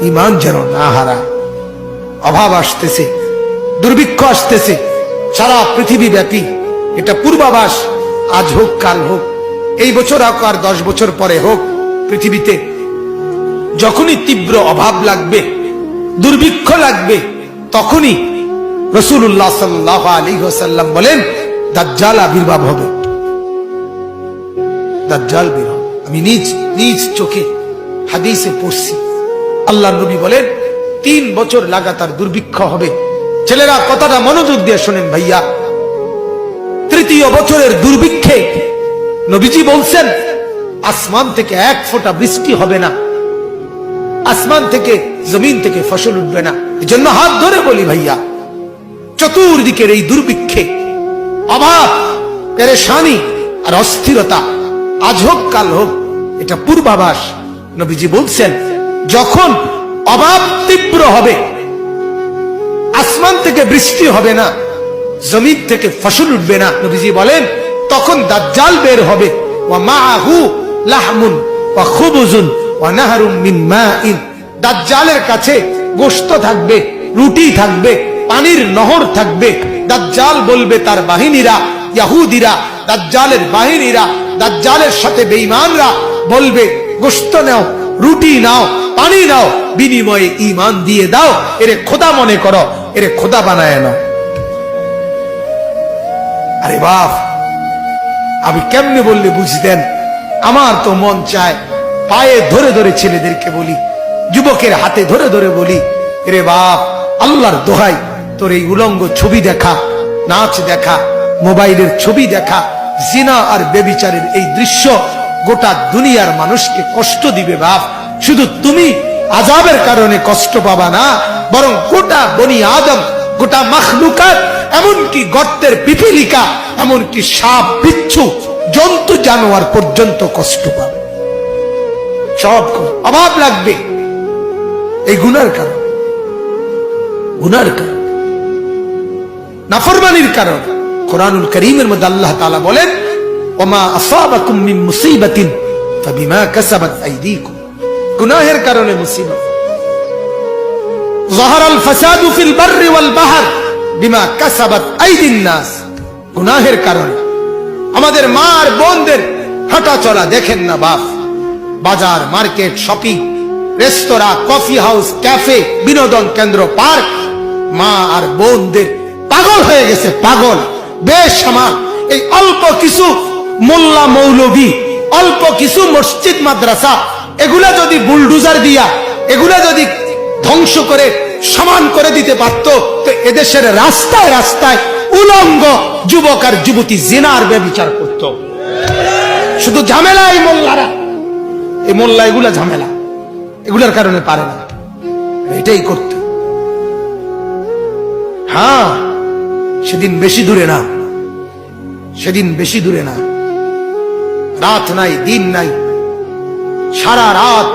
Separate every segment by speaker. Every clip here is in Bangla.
Speaker 1: ইমান যেন না হারায়। অভাব আসতেছে, দুর্ভিক্ষ আসতেছে, সারা পৃথিবী ব্যাপী। এটা পূর্বাভাস, আজ হোক, কাল হোক, এই বছর হোক আর দশ বছর পরে হোক, পৃথিবীতে যখনই তীব্র অভাব লাগবে, দুর্ভিক্ষ লাগবে, তখনই রসুল্লাহ সাল্লাহ আলী হোসাল্লাম বলেন, দাজ্জাল আবির্ভাব হবে। দাজ্জাল বের আমি নিজ নিজ চোখে হাদিসে পড়ছি। আল্লাহ নবী বলেন, তিন বছর লাগাতার দুর্ভিক্ষ হবে। ছেলেরা, কথাটা মনোযোগ দিয়ে শোনেন ভাইয়া। তৃতীয় বছরের দুর্ভিক্ষে নবীজি বলছেন, আসমান থেকে এক ফোঁটা বৃষ্টি হবে না। আসমান থেকে, জমিন থেকে ফসল উঠবে না। এজন্য হাত ধরে বলি ভাইয়া, চতুর্দিকের এই দুর্ভিক্ষে অভাব পেরেশানি আর অস্থিরতা, আজ হোক, কাল হোক, এটা পূর্বাভাস, নবীজি বলছেন। যখন অভাব তীব্র হবে, আসমান থেকে বৃষ্টি হবে না, জমিন থেকে ফসল উঠবে না, নবীজি বলেন, তখন দাজ্জাল বের হবে। দাজ্জালের কাছে থাকবে, রুটি থাকবে, পানির নহর থাকবে। দাজ্জাল বলবে তার বাহিনীরা, ইয়াহুদিরা, দাজ্জালের বাহিনীরা, দাজ্জালের সাথে বেঈমানরা বলবে, গোশত নাও, রুটি নাও পানি দাও, বিনিময়ে ইমান দিয়ে দাও। এরে খোদা মনে করো, এরে খোদা বানায় নাও। আরে বাপ, আমি কেমনে বললে বুঝতেন? আমার তো মন চায় পায়ে ধরে ধরে ছেলেদেরকে বলি, যুবকের হাতে ধরে ধরে বলি রে বাপ, আল্লাহর দোহাই, তোর এই উলঙ্গ ছবি দেখা, নাচ দেখা, মোবাইলের ছবি দেখা, জিনা আর বেবিচারের এই দৃশ্য গোটা দুনিয়ার মানুষকে কষ্ট দিবে বাপ। শুধু তুমি আজাবের কারণে কষ্ট পাবা না, বরং গোটা বনি আদম, গোটা মখলুকাত, এমনকি গর্তের পিপিলিকা, এমনকি সাপ, বিচ্ছু, জন্তু, জানোয়ার পর্যন্ত কষ্ট পাবে। সব অভাব লাগবে। এই গুনার কারণ। গুনার কারণ। নাফরমানির কারণ। কোরআনুল করিমের মধ্যে আল্লাহ তাআলা বলেন, ওমা আসাবাকুম মিন মুসিবাতিন, ফাবিমা কাসাবাত আইদিকুম। গুনাহের কারণে মুসিবত। জহারাল ফসাদ ফিল বাররি ওয়াল বাহর বিমা কাসাবাত আইদিন নাস। গুনাহের কারণে। আমাদের মা আর বোনদের হাঁটা চলা দেখেন না বাপ। বাজার, market, shopping, restaurant, coffee house, cafe, বিনোদন কেন্দ্র, পার্ক। মা আর বোনদের পাগল হয়ে গেছে, পাগল। বেশ আমার এই অল্প কিছু মোল্লা মৌলভী অল্প কিছু মসজিদ, মাদ্রাসা এগুলা যদি বুলডুজার দিয়া, এগুলা যদি ধ্বংস করে, সমান করে দিতে পারত, তো এদেশের রাস্তায় রাস্তায় উলঙ্গ যুবক আর যুবতী জেনার ব্যবচার করত। শুধু ঝামেলা এই মোল্লারা। এই মোল্লা এগুলা ঝামেলা। এগুলার কারণে পারে না। এটাই করত। হ্যাঁ সেদিন বেশি দূরে না। সেদিন বেশি দূরে না। রাত নাই, দিন নাই। সারা রাত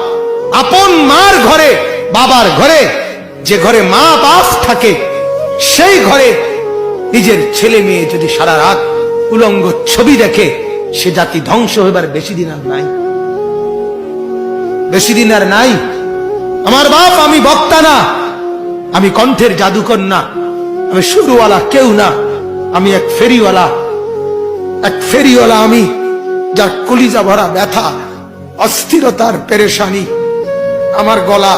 Speaker 1: আপন মার ঘরে, বাবার ঘরে, যে ঘরে মা বাপ থাকে, সেই ঘরে নিজের ছেলে মেয়ে যদি সারা রাত উলঙ্গ ছবি দেখে, সে জাতি ধ্বংস হইবার বেশি দিন আর নাই। বেশি দিন আর নাই। আমার বাপ আমি বক্তা না, আমি কণ্ঠের জাদুকর না, আমি শুরুওয়ালা কেউ না, আমি এক ফেরিওয়ালা এক ফেরিওয়ালা আমি, যার কলিজা ভরা ব্যথা অস্থিরতার পেরেশানি। আমার গলা